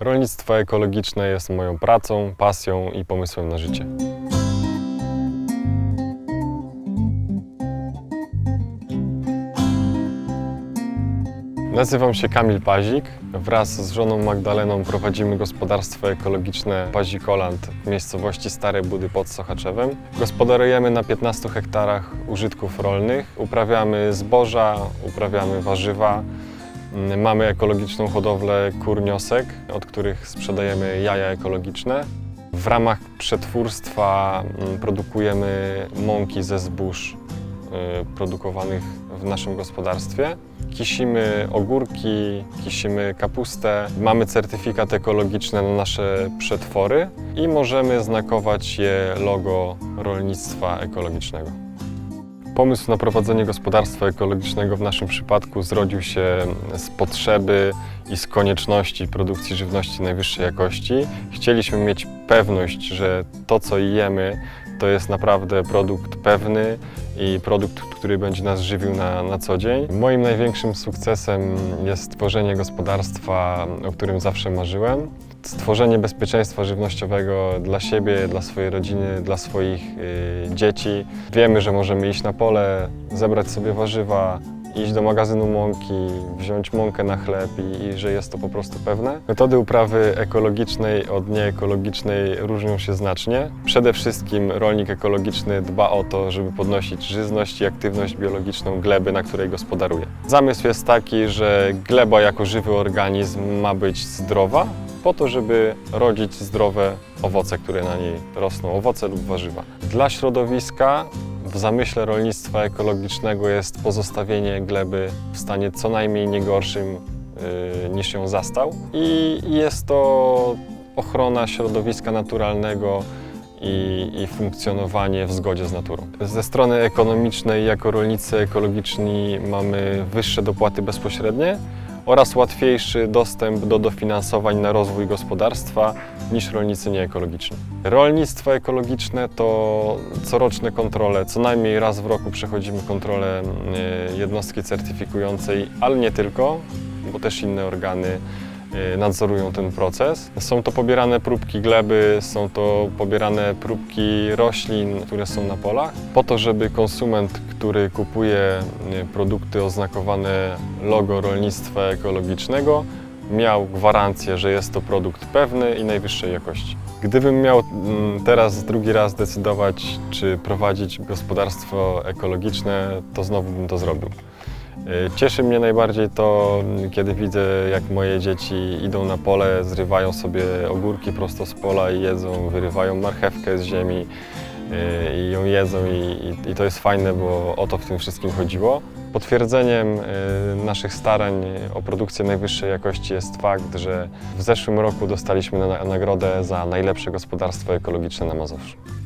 Rolnictwo ekologiczne jest moją pracą, pasją i pomysłem na życie. Nazywam się Kamil Pazik. Wraz z żoną Magdaleną prowadzimy gospodarstwo ekologiczne Pazikoland w miejscowości Stare Budy pod Sochaczewem. Gospodarujemy na 15 hektarach użytków rolnych. Uprawiamy zboża, uprawiamy warzywa. Mamy ekologiczną hodowlę kur niosek, od których sprzedajemy jaja ekologiczne. W ramach przetwórstwa mm, produkujemy mąki ze zbóż y, produkowanych w naszym gospodarstwie. Kisimy ogórki, kisimy kapustę. Mamy certyfikat ekologiczny na nasze przetwory i możemy znakować je logo rolnictwa ekologicznego. Pomysł na prowadzenie gospodarstwa ekologicznego w naszym przypadku zrodził się z potrzeby i z konieczności produkcji żywności najwyższej jakości. Chcieliśmy mieć pewność, że to, co jemy, to jest naprawdę produkt pewny i produkt, który będzie nas żywił na, na co dzień. Moim największym sukcesem jest stworzenie gospodarstwa, o którym zawsze marzyłem. Stworzenie bezpieczeństwa żywnościowego dla siebie, dla swojej rodziny, dla swoich y, dzieci. Wiemy, że możemy iść na pole, zebrać sobie warzywa, iść do magazynu mąki, wziąć mąkę na chleb i, i że jest to po prostu pewne. Metody uprawy ekologicznej od nieekologicznej różnią się znacznie. Przede wszystkim rolnik ekologiczny dba o to, żeby podnosić żyzność i aktywność biologiczną gleby, na której gospodaruje. Zamysł jest taki, że gleba jako żywy organizm ma być zdrowa, po to, żeby rodzić zdrowe owoce, które na niej rosną, owoce lub warzywa. Dla środowiska w zamyśle rolnictwa ekologicznego jest pozostawienie gleby w stanie co najmniej nie gorszym yy, niż ją zastał i jest to ochrona środowiska naturalnego i, i funkcjonowanie w zgodzie z naturą. Ze strony ekonomicznej jako rolnicy ekologiczni mamy wyższe dopłaty bezpośrednie oraz łatwiejszy dostęp do dofinansowań na rozwój gospodarstwa niż rolnicy nieekologiczni. Rolnictwo ekologiczne to coroczne kontrole, co najmniej raz w roku przechodzimy kontrolę y, jednostki certyfikującej, ale nie tylko, bo też inne organy nadzorują ten proces. Są to pobierane próbki gleby, są to pobierane próbki roślin, które są na polach, po to, żeby konsument, który kupuje y, produkty oznakowane logo rolnictwa ekologicznego, miał gwarancję, że jest to produkt pewny i najwyższej jakości. Gdybym miał mm, teraz drugi raz decydować, czy prowadzić gospodarstwo ekologiczne, to znowu bym to zrobił. Y, Cieszy mnie najbardziej to, kiedy widzę, jak moje dzieci idą na pole, zrywają sobie ogórki prosto z pola i jedzą, wyrywają marchewkę z ziemi y, i ją jedzą i, i, to jest fajne, bo o to w tym wszystkim chodziło. Potwierdzeniem y, naszych starań o produkcję najwyższej jakości jest fakt, że w zeszłym roku dostaliśmy na, nagrodę za najlepsze gospodarstwo ekologiczne na Mazowszu.